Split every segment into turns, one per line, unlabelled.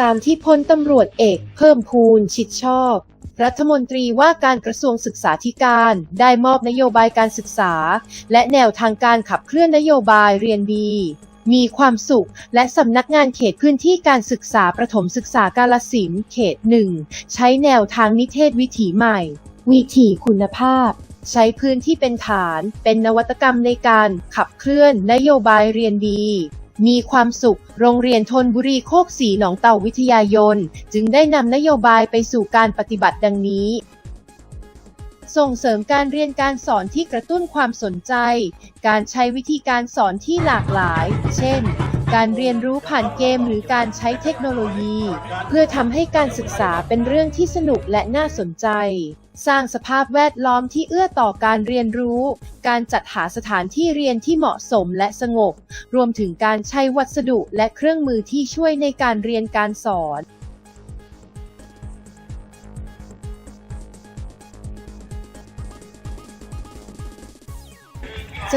ตามที่พลตำรวจเอก เพิ่มพูนชิดชอบ รัฐมนตรีว่าการกระทรวงศึกษาธิการได้มอบนโยบายการศึกษา และแนวทางการขับเคลื่อนนโยบายเรียนดี มีความสุข และสำนักงานเขตพื้นที่การศึกษาประถมศึกษากาลสินเขตหนึ่งใช้แนวทางนิเทศวิถีใหม่ วิถีคุณภาพ ใช้พื้นที่เป็นฐาน เป็นนวัตกรรมในการขับเคลื่อนนโยบายเรียนดี มีความสุข โรงเรียนทนบุรีโคกสีหนองเต่าวิทยายน จึงได้นำนโยบายไปสู่การปฏิบัติดังนี้ ส่งเสริมการเรียนการสอนที่กระตุ้นความสนใจ การใช้วิธีการสอนที่หลากหลาย เช่น การเรียนรู้ผ่านเกมหรือการใช้เทคโนโลยี เพื่อทำให้การศึกษาเป็นเรื่องที่สนุกและน่าสนใจ สร้างสภาพแวดล้อมที่เอื้อต่อการเรียนรู้ การจัดหาสถานที่เรียนที่เหมาะสมและสงบ รวมถึงการใช้วัสดุและเครื่องมือที่ช่วยในการเรียนการสอน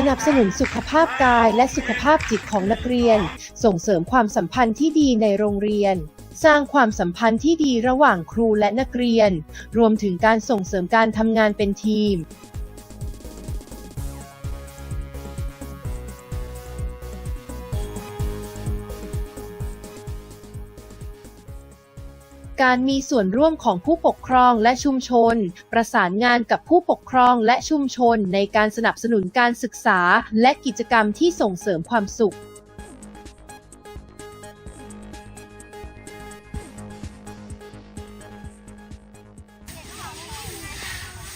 นับสนุนสุขภาพกายและสุขภาพจิตของนักเรียน ส่งเสริมความสัมพันธ์ที่ดีในโรงเรียน สร้างความสัมพันธ์ที่ดีระหว่างครูและนักเรียน รวมถึงการส่งเสริมการทำงานเป็นทีม การมีส่วนร่วมของผู้ปกครองและชุมชน ประสานงานกับผู้ปกครองและชุมชนในการสนับสนุนการศึกษา และกิจกรรมที่ส่งเสริมความสุข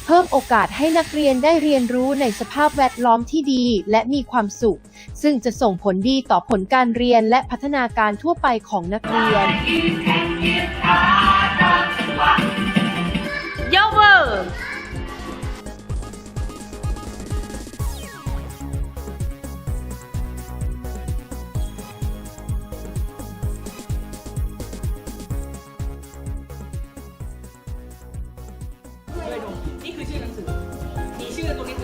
เพิ่มโอกาสให้นักเรียนได้เรียนรู้ในสภาพแวดล้อมที่ดีและมีความสุข ซึ่งจะส่งผลดีต่อผลการเรียนและพัฒนาการทั่วไปของนักเรียน
นี่คือชื่อหนังสือ มีชื่อตรงนี้